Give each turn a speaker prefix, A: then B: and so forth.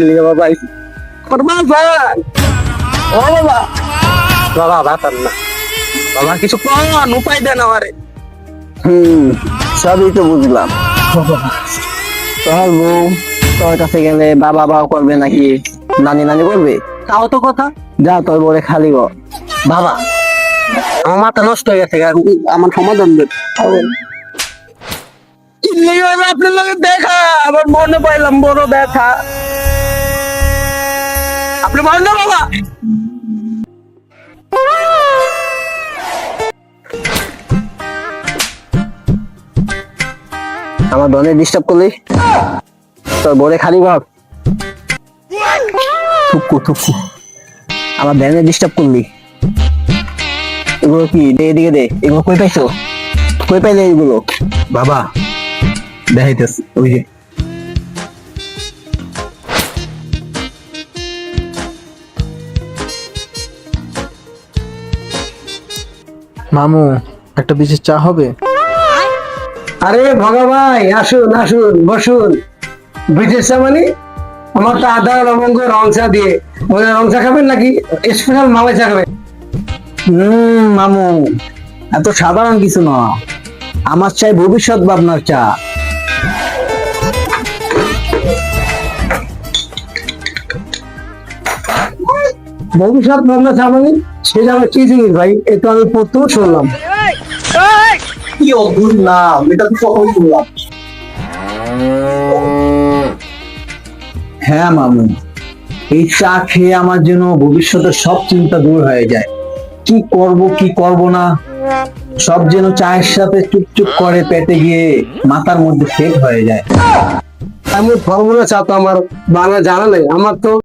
A: লিয়ে বাবা আইছি আমার বাবা ও বাবা বাবা বাতার না বাবা কিছু কন উপায় দেন আমারে
B: হুম সবই তো বুঝলাম তোর বউ তোর কাছে গেলে বাবা বাবা করবে নাকি নানি নানি করবে
A: তাও তো কথা
B: যা তোর বলে খালি
A: বাবা আমার মাথা নষ্ট হয়ে গেছে আমার সমাধান আপনার লগে দেখা আমার মনে পাইলাম বড় ব্যথা বলেন না বাবা।
B: আমার ধনে ডিস্টার্ব করলি? তোর বলে খালি ভাব। থুকু থুকু। আমার ব্যানে ডিস্টার্ব করলি। এগুলো কি? দে এদিকে দে। এগুলো কই পাইছো? কই পাইলে এগুলো?
A: বাবা দেখাইতেছি ওই যে।
C: মামু একটা বিশেষ চা হবে?
A: আরে ভগা ভাই আসুন আসুন বসুন। বুঝেছে মানে? আমার তো আদা লবঙ্গ রং চা দিয়ে। ওই রং চা খাবেন নাকি? স্পেশাল মালাই চা খাবেন।
B: হুম মামু এত সাধারণ কিছু না। আমার চাই ভবিষ্যৎ ভাবনার চা।
A: ভবিষ্যৎ ভাবনা চা মানে সেটা আমার কি জিনিস ভাই? এটা আমি প্রথম শুনলাম।
B: কি অদ্ভুত নাম এটা তো কখন শুনলাম। হ্যাঁ মামু এই চা খেয়ে আমার জন্য ভবিষ্যতের সব চিন্তা দূর হয়ে যায়। কি করব কি করব না? সব যেন চায়ের সাথে চুপচুপ করে পেটে গিয়ে মাথার মধ্যে সেট হয়ে যায়।
A: আমি ফর্মুলা চা তো আমার বাংলা জানা নেই। আমার তো